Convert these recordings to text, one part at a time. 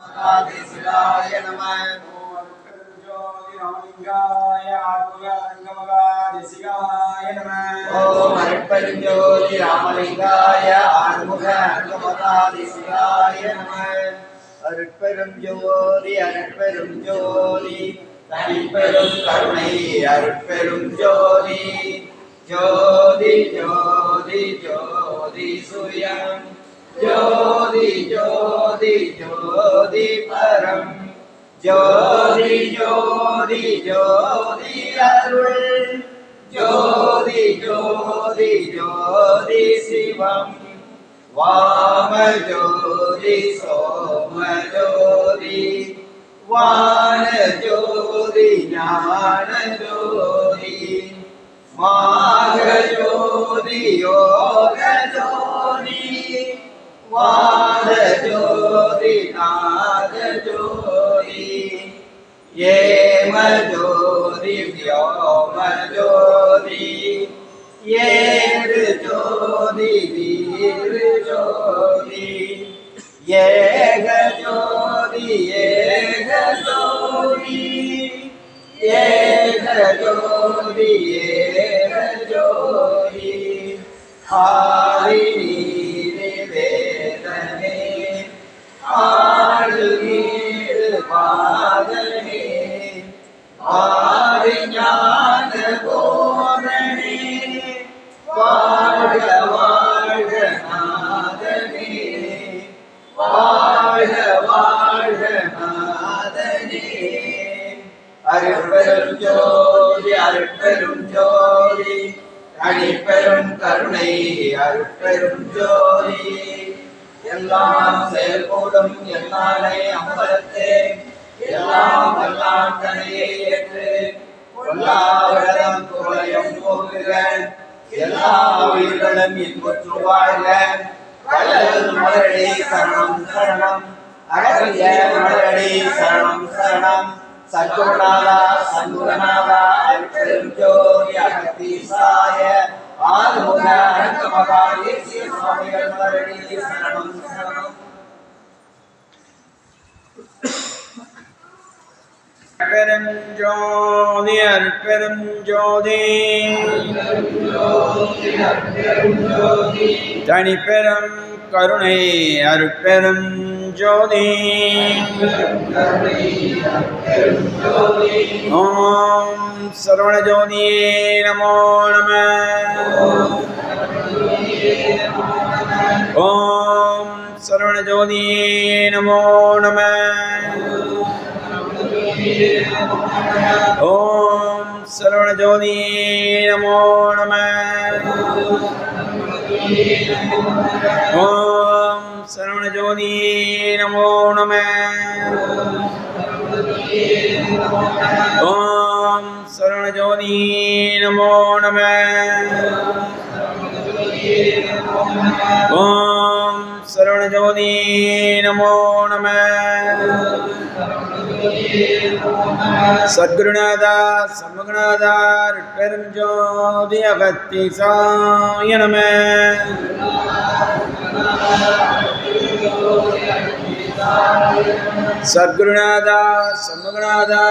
மகாதேசிகாய நம ஓம் அருட்பெருஞ்சோதி ராமலிங்காய ஆறுமுக அங்கமகாதேசிகாய நம அருட்பெரும் ஜோதி அருட்பெரும் ஜோதி தனிப்பெரும் கருணை அருட்பெரும் ஜோதி ஜோதி ஜோதி ஜோதி சுயம். ஜோதி ஜோதி ஜோதி பரம் ஜோதி ஜோதி ஜோதி அருள் ஜோதி ஜோதி ஜோதி சிவம் வாம ஜோதி சோம ஜோதி வான ஜோதி ஞான ஜோதி மாக ஜோதி யோக ஜோதி வாத ஜோதி நாத ஜோதி ஏம ஜோதி வியோம ஜோதி ஏறு ஜோதி வீரு ஜோதி ஏக ஜோதி ஏக ஜோதி ஏக ஜோதி ஏக ஜோதி ஹாரி நீடு பாதனே ஆதி ஞான போதனே நாதனே வாழ்க வாழ்க நாதனே. அருட்பெரும் ஜோதி அருட்பெரும் ஜோதி தனிப்பெரும் கருணை அருட்பெரும் ஜோதி. எல்லாம் செயல்கூடும் என்னாலே அம்பலத்தே. எல்லாம் வல்லாம் தனையை ஏற்று கொல்லாவிடம் குறையும் போகுக எல்லா உயிர்களும் இன்புற்று வாழ்க. வள்ளல் மலரடி சரணம் சரணம். அழகிய மலரடி சரணம் சரணம். சத்குருநாதா சண்முகநாதா அருட்பெரும் ஜோதி அகத்தீசாய. ஆறுமுக அரங்க மகா தேசிய சுவாமிகள் மலரடி சரணம் சரணம் பெருஞ்சோதி அற்பெருஞ்சோதி தனிப்பெரும் கருணை அற்பெரும் ஜோதி ஓம் சரவண ஜோதியே நமோ நம ஓம் சரவண ஜோதியே நமோ நம ஓம் சரவண ஜோதி நமோ நம ஓம் சரவண ஜோதி நமோ நம ஓம் சரவண ஜோதி நமோ நம. ஓம் சரவண ஜோதி நமோ நம. சத்குருநாதா சண்முகநாதா பெருஞ்சோதி அகத்தி சாய நம. சத்குருநாதா சண்முகநாதா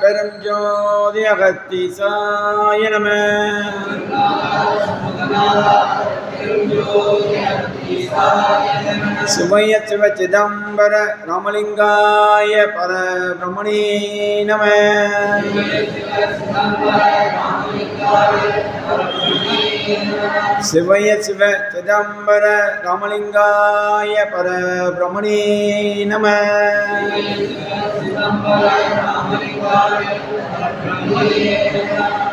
பெருஞ்சோதி அகத்தி சாய நம. சுமைய சிவ சிதம்பர ராமலிங்காய பர பிரமணே நம. சிவய சிவ சிதம்பர ராமலிங்காய பர பிரமணே நம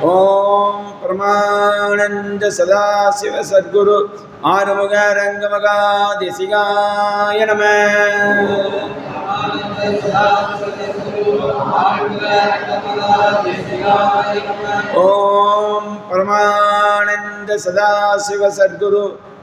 ஓம் பிரமானந்த சதாசிவ சத்குரு ஆறுமுக ரங்கமகா தேசிகாய நம. ஓம் பரமானந்த சதாசிவ சத்குரு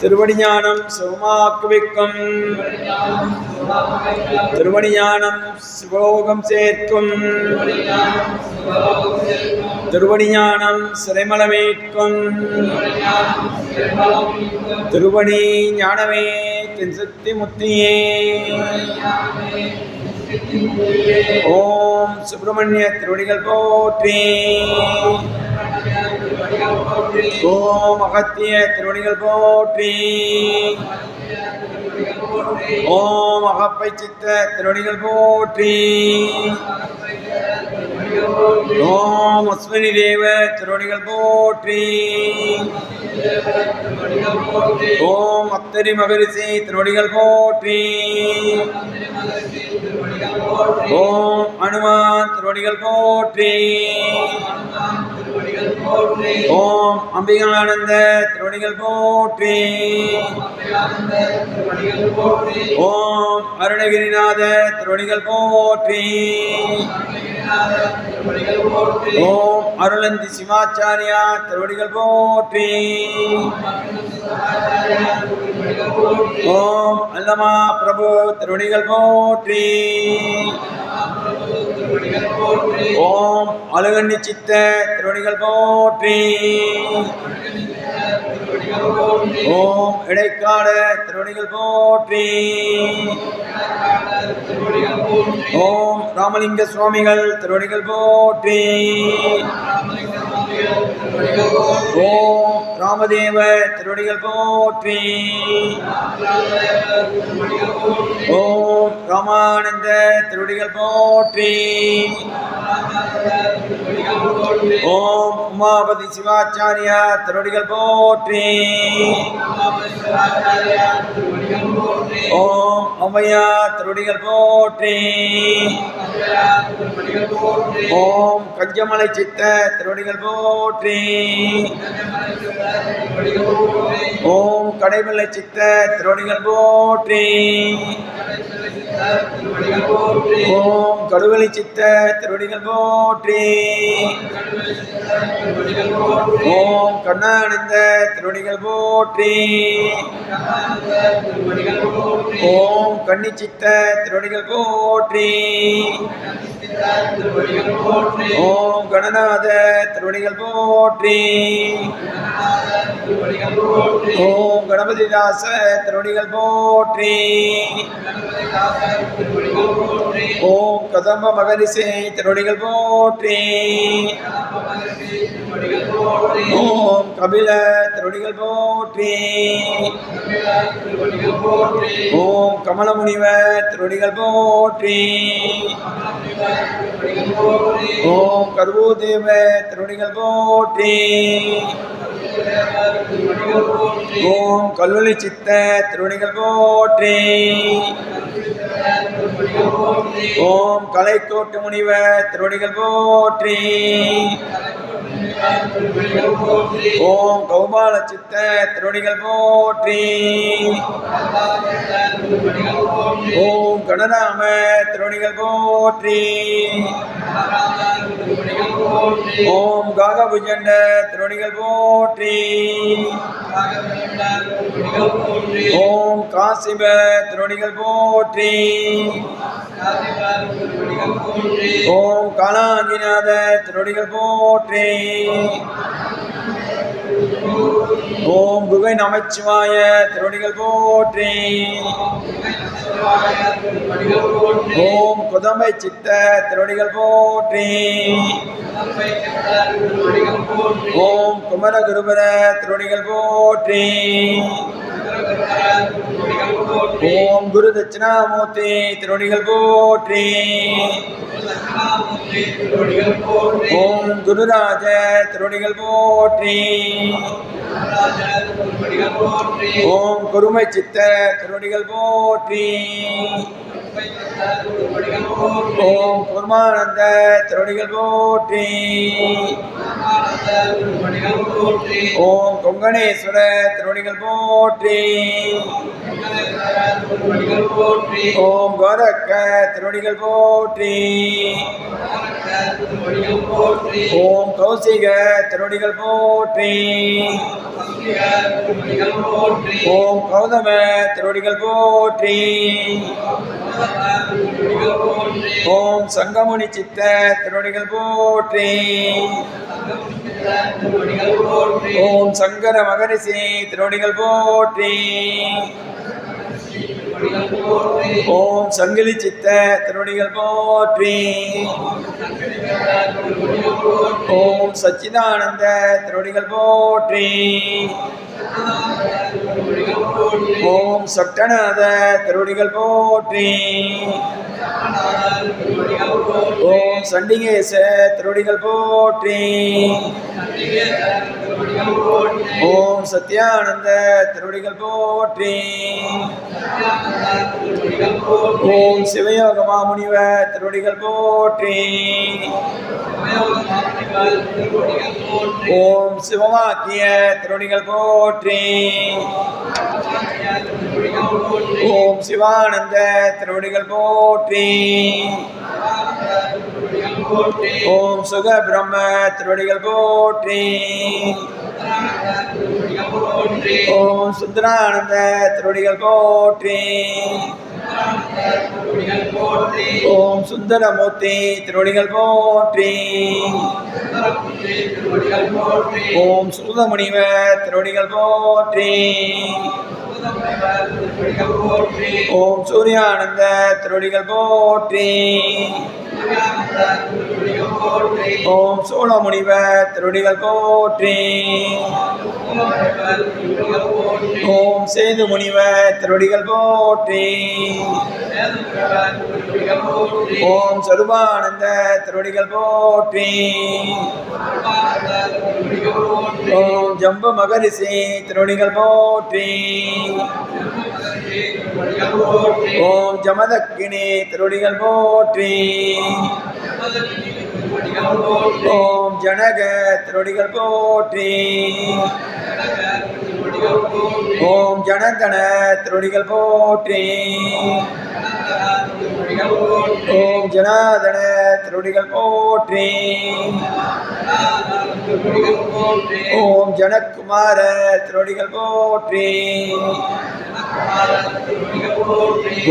திருவடிஞானம் சுகமாக்குவிக்கும் திருவடிஞானம் சிவலோகம் சேர்க்கும். திருவடிஞானம் சிறைமலமேற்கும். திருவடி ஞானமே தென் சக்தி முத்தியே. ஓம் சுப்பிரமணிய திருவடிகள் போற்றி. ஓம் அகத்திய திருவடிகள் போற்றி. ஓம் அகப்பை சித்த திருவடிகள் போற்றி. ஓம் அஸ்வினி தேவ திருவடிகள் போற்றி. ஓம் அத்தரி மகரிஷி திருவடிகள் போற்றி. ஓம் அனுமான் திருவடிகள் போற்றி. ஓம் அம்பிகானந்த திருவடிகள் போற்றி. ஓம் அருணகிரிநாத திருவடிகள் போற்றி. ஓம் அருளந்தி சிவாச்சாரியா திருவடிகள் போற்றி. ஓம் அல்லமா பிரபு திருவடிகள் போற்றி. ஓம் அழுகண்ணி சித்த திருவடிகள் போற்றி. ஓம் இடைக்கால திருவடிகள் போற்றி. ஓம் ராமலிங்க சுவாமிகள் திருவடிகள் போற்றி. ஓம் ராமதேவ திருவடிகள் போற்றி. ஓம் ராமானந்த திருவடிகள் போற்றி. ஓம் உமாபதி சிவாச்சாரியா திருவடிகள் போற்றி. ஓம் ஔவையா திருவடிகள் போற்றி. ஓம் கஞ்சமலை சித்த திருவடிகள் போற்றி. ஓம் கடைமலை சித்த திருவடிகள் போற்றி. ஓம் கடுவலை சித்த திருவடிகள் போற்றி. ஓம் கண்ணானந்த திருவடிகள் போற்றி. ஓம் ஓம் சித்த திருவடிகள் போற்றி. ஓம் கணநாத திருவடிகள் போற்றி. ஓம் கணபதிதாச திருவடிகள் போற்றி. ஓம் கதம்ப மகரிசே திருவடிகள் போற்றி. ஓம் கபில திருவடிகள் போற்றி. ஓம் கமலமுனிவ திருவடிகள் போற்றி. ஓம் கருவோதேவ திருவடிகள் போற்றி. ஓம் கல்லூலி சித்த திருவடிகள் போற்றி. ஓம் கலைக்கோட்டு முனிவ திருவடிகள் போற்றி. ஓம் கௌபால சித்த திருவடிகள் போற்றி. ஓம் கடனாம திருவடிகள் போற்றி. ஓம் காகபுஜண்ட திருவடிகள் போற்றி. ஓம் காசிப திருவடிகள் போற்றி. ஓம் காலாங்கிநாத திருவடிகள் போற்றி. ஓம் குகை நமச்சிவாய திருவடிகள் போற்றி. ஓம் குதம்பை சித்த திருவடிகள் போற்றி. ஓம் குமர குருபர திருவடிகள் போற்றி. ஓம் குரு தட்சிணாமூர்த்தி திருவடிகள் போற்றி. ஓம் குருராஜ திருவடிகள் போற்றி. ஓம் குருமை சித்த திருவடிகள் போற்றி. ஓம் குருமானந்த திருவடிகள் போற்றி. ஓம் கொங்கணேஸ்வர திருவடிகள் போற்றி. ஓம் கோரக்க திருவடிகள் போற்றி. ஓம் கௌசிக திருவடிகள் போற்றி. ஓம் கௌதம திருவடிகள் போற்றி. ஓம் சங்கமுனி சித்த திருவடிகள் போற்றி. ஓம் சங்கர மகரிஷி திருவடிகள் போற்றி. ஓம் சங்கிலி சித்த திருவடிகள் போற்றி. ஓம் சச்சிதானந்த திருவடிகள் போற்றி. ஓம் சட்டநாத திருவடிகள் போற்றி. ஓம் சண்டிகேச திருவடிகள் போற்றி. ஓம் சத்யானந்த திருவடிகள் போற்றி. ஓம் சிவயோக மாமுனிவ திருவடிகள் போற்றி. ஓம் சிவமாக்கிய திருவடிகள் போற்றி. ஓம் சிவானந்த திருவடிகள் போற்றி. ஓம் சுக பிரம்ம திருவடிகள் போற்றி. ஓம் சுந்தரானந்த திருவடிகள் போற்றி. ஓம் சுந்தரமூர்த்தி திருவடிகள் போற்றி. ஓம் சூதமுனிவ திருவடிகள் போற்றி. ஓம் சூர்யானந்த திருவடிகள் போற்றி. ஓம் சோழமுனிவர் திருடிகள் போற்றி. ஓம் சேது முனிவ திருவடிகள் போற்றி. ஓம் சருபானந்த திருவடிகள் போற்றி. ஓம் ஜம்பு மகரிஷி திருவடிகள் போற்றி. ஓம் ஜமதக்கினி திருவடிகள் போற்றி. ஓம் ஜனக திருவடிகள் போற்றி. ஓம் ஜனகண திருவடிகள் போற்றி. ஓம் ஜனாதன திருவடிகள் போற்றி. ஓம் ஜனக்குமார திருவடிகள் போற்றி.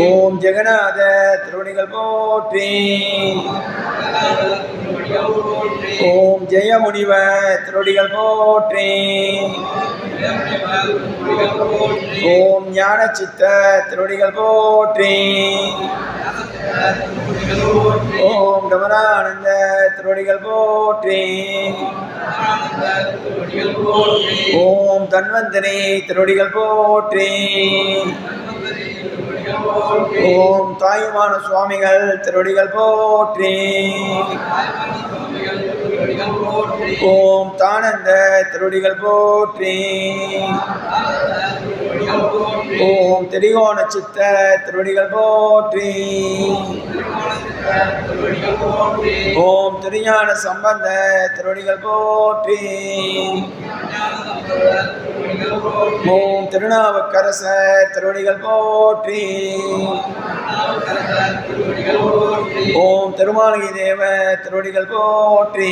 ஓம் ஜெகநாத திருவடிகள் போற்றி. ஓம் ஜெயமுனிவ திருவடிகள் போற்றி. ஓம் ஞான சித்த திருவடிகள் போற்றி. ஓம் டமரானந்த திருவடிகள் போற்றி. ஓம் தன்வந்தனி திருவடிகள் போற்றி. ஓம் தாயுமான சுவாமிகள் திருவடிகள் போற்றி. ஓம் தானந்த திருவடிகள் போற்றி. ஓம் திரிகோண சித்த திருவடிகள் போற்றி. ஓம் திருஞான சம்பந்த திருவடிகள் போற்றி. ஓம் திருநாவுக்கரசர் திருவடிகள் போற்றி. ஓம் திருமாலகி தேவ திருவடிகள் போற்றி.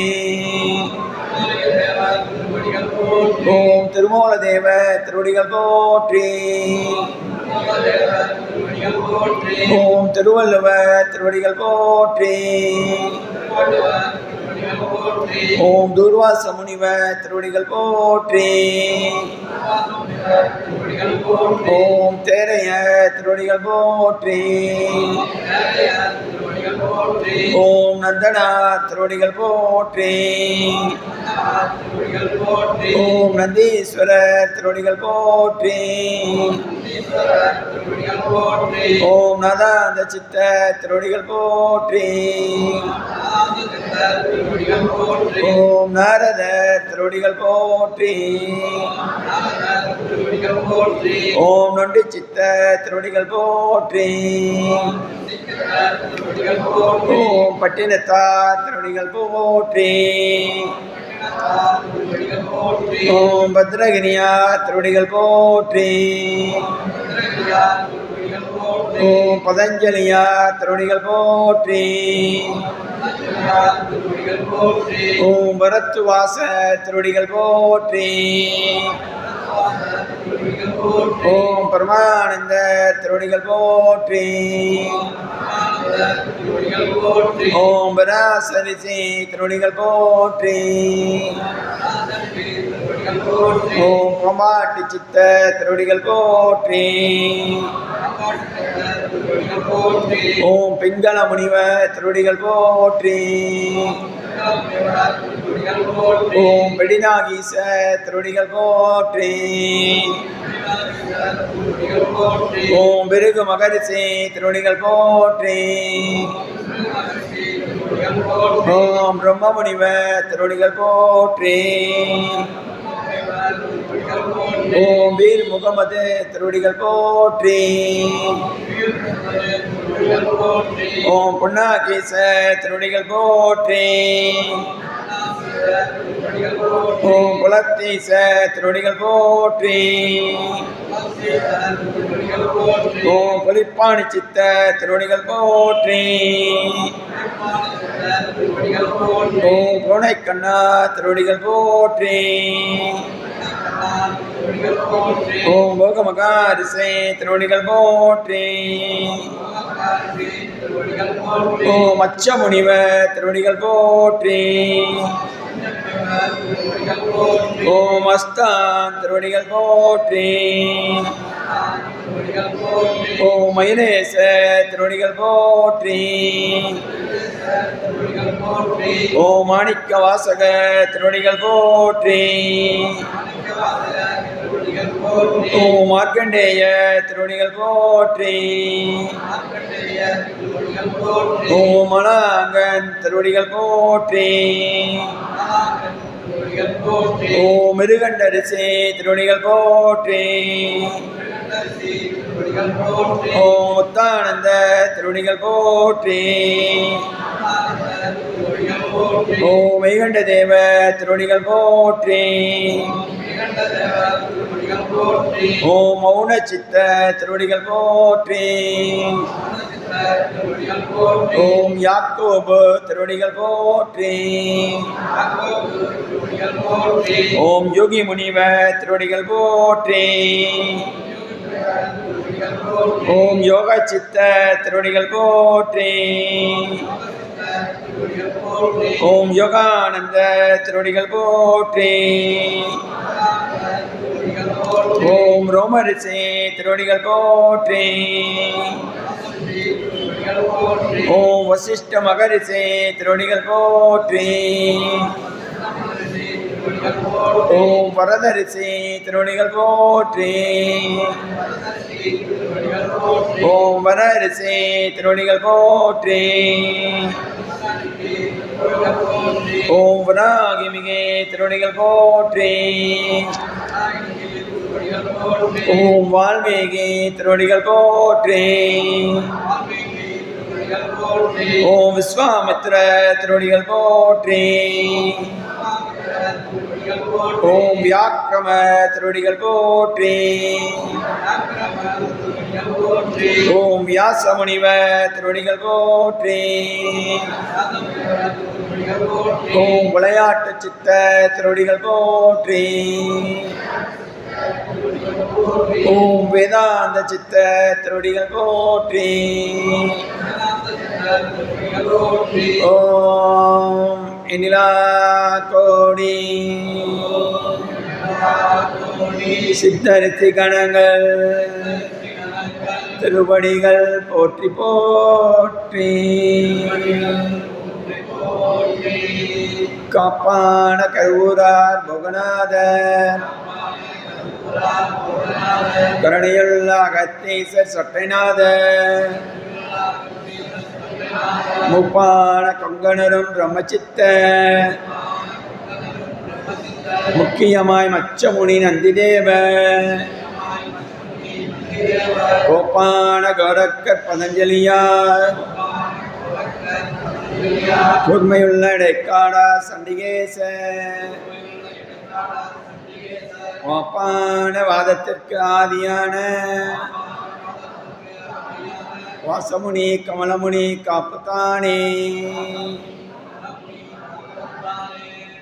ஓம் திருமூல தேவ திருவடிகள் போற்றி. ஓம் திருவள்ளுவர் திருவடிகள் போற்றி. ஓம் துர்வாச முனிவ திருவடிகள் போற்றி. ஓம் தேரைய திருவடிகள் போற்றி. ஓம் நந்தனா திருவடிகள் போற்றி. ஓம் நந்தீஸ்வரர் திருவடிகள் போற்றி. ஓம் நதாந்த சித்த திருவடிகள் போற்றி. ஓம் நாரதர் திருவடிகள் போற்றி. ஓம் நொண்டி சித்த திருவடிகள் போற்றி. ஓம் பட்டினத்தா திருவடிகள் போற்றி. ஓம் பத்ரகிரியா திருவடிகள் போற்றி. ஓம் பதஞ்சலியா திருவடிகள் போற்றி. ஓம் வரத்துவாச திருவடிகள் போற்றி. ஓம் பரமானந்த திருவடிகள் போற்றி. ஓம் பராசரிசி திருவடிகள் போற்றி. ஓம் கோமாட்டி சித்த திருவடிகள் போற்றி. ஓம் பிங்கள முனிவ திருவடிகள் போற்றி. ஓம் பெடிநாகீச திருவடிகள் போற்றி. ஓம் பிருகு மகரிஷி திருவடிகள் போற்றி. ஓம் பிரம்ம முனிவ திருவடிகள் போற்றி. ஓம் வீர் முகமது திருவடிகள் போற்றி. ஓம் புண்ணாகீச திருவடிகள் போற்றி. ஓம் குலத்தீச திருவடிகள் போற்றி. ஓம் புலிப்பாணி சித்த திருவடிகள் போற்றி. ஓம் கோணைக்கண்ணா திருவடிகள் போற்றி. ஓம் போகமகாரிசை திருவடிகள் போற்றி. ஓம் அச்ச முனிவ திருவடிகள் போற்றி. ஓம் அஸ்தான் திருவடிகள் போற்றி. ஓம் மயிலேச திருவடிகள் போற்றி. ஓம் மாணிக்க வாசக திருவடிகள் போற்றி. ஓம் மார்க்கண்டேய திருவடிகள் போற்றி. ஓம் மலாங்கன் திருவடிகள் போற்றி. ஓம் மிருகண்டரிசி திருவடிகள் போற்றி. ஓம் முத்தானந்த திருவடிகள் போற்றி. ஓம் மெய்கண்ட தேவ திருவடிகள் போற்றி. ஓ மௌன சித்த திருவடிகள் போற்றி. ஓம் யாக்கோபு திருவடிகள் போற்றி. ஓம் யோகி முனிவ திருவடிகள் போற்றி. ஓம் யோக சித்த திருவடிகள் போற்றி. ஓம் யோகானந்த திருவடிகள் போற்றி. ஓம் ரோமரிசே திருவடிகள் போற்றி. ஓம் வசிஷ்ட மகரிசே திருவடிகள் போற்றி. ஓம் வரதரிசி திருவடிகள் போற்றி. ஓம் வரரிசி திருவடிகள் போற்றி. ஓம் வராகிமிகே திருவடிகள் போற்றி. ஓம் வால்மீகி திருவடிகள் போற்றே. ஓம் விஸ்வாமித்ர திருவடிகள் போற்றே. ஓம் வியாக்கிரம திருவடிகள் போற்றே. ஓம் வியாசமுனிவ திருவடிகள் போற்றே. ஓம் விளையாட்டு சித்த திருவடிகள் போற்றே. ஓம் வேதாந்த சித்த திருவடிகள் போற்றி. ஓம் இனிலா கோடி. சித்தரித்தி கணங்கள். திருவடிகள் போற்றி போற்றி. காப்பான கருவூரார் புகநாதர். கருணையுள்ள அகத்தீசர் சொட்டைநாதர் முப்பான கொங்கணரும் பிரம்மச்சித்த. முக்கியமாய் மச்சமுனி நந்திதேவ. கோப்பான கௌரக்கர் பதஞ்சலியார். கூர்மையுள்ள இடைக்காடா சண்டிகேச கோப்பான வாதத்திற்கு ஆதியான. வாசமுனி கமலமுனி காப்புத்தானே.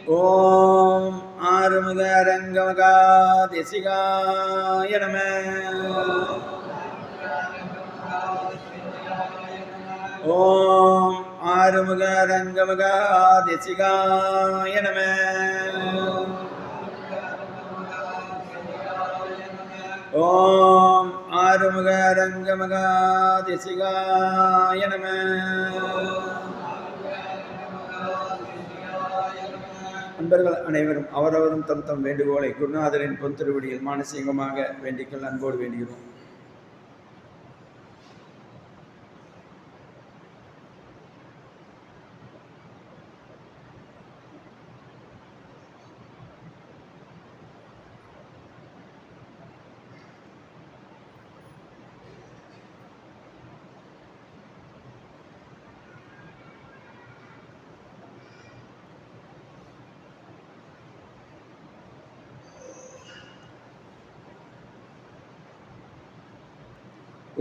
ஓம் ஆறுமுக ரங்கமகா தேசிகாய நம. ஓம் ஆறுமுக ரங்கமகா தேசிகாய நம. ஓம் ஆறுமுக ரங்கமகா தேசிகாய நம. அன்பர்கள் அனைவரும் அவரவரும் தம் தம் வேண்டுகோளை குருநாதரின் பொன் திருவடியில் மானசீகமாக வேண்டிக்கொள்ள அன்போடு வேண்டுகிறோம்.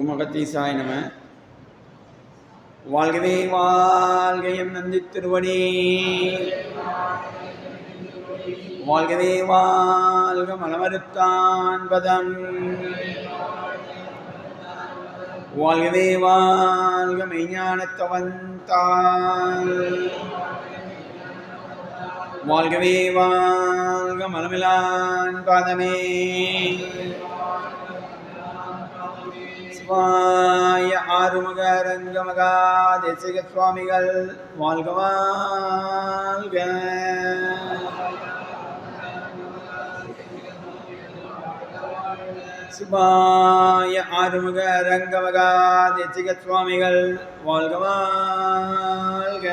உமகத்தீசாய் நம. வாழ்கவே வாழ்கையும் நந்தி திருவடி. வாழ்கவே வாழ்க மலமறுத்தான் பதம். வாழ்கவே வாழ்க மெய்ஞானத்தவன்தான் வாழ்கவே வாழ்க மலமிலான் பாதமே. சிவாய ஆறுமுக ரங்கமகா தேசிக சுவாமிகள் வாழ்க வாழ்க. சிவாய ஆறுமுக ரங்கமகா தேசிக சுவாமிகள் வாழ்க வாழ்க.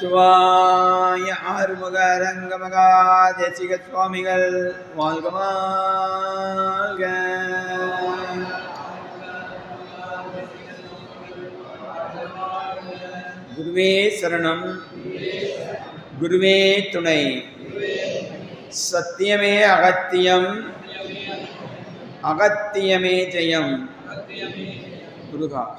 சிவாய ஆறுமுக ரங்கமகா தேசிக சுவாமிகள் வாழ்க வாழ்க. குருவே சரணம். குருவே துணை. சத்தியமே அகத்தியம். அகத்தியமே ஜெயம். முருகா.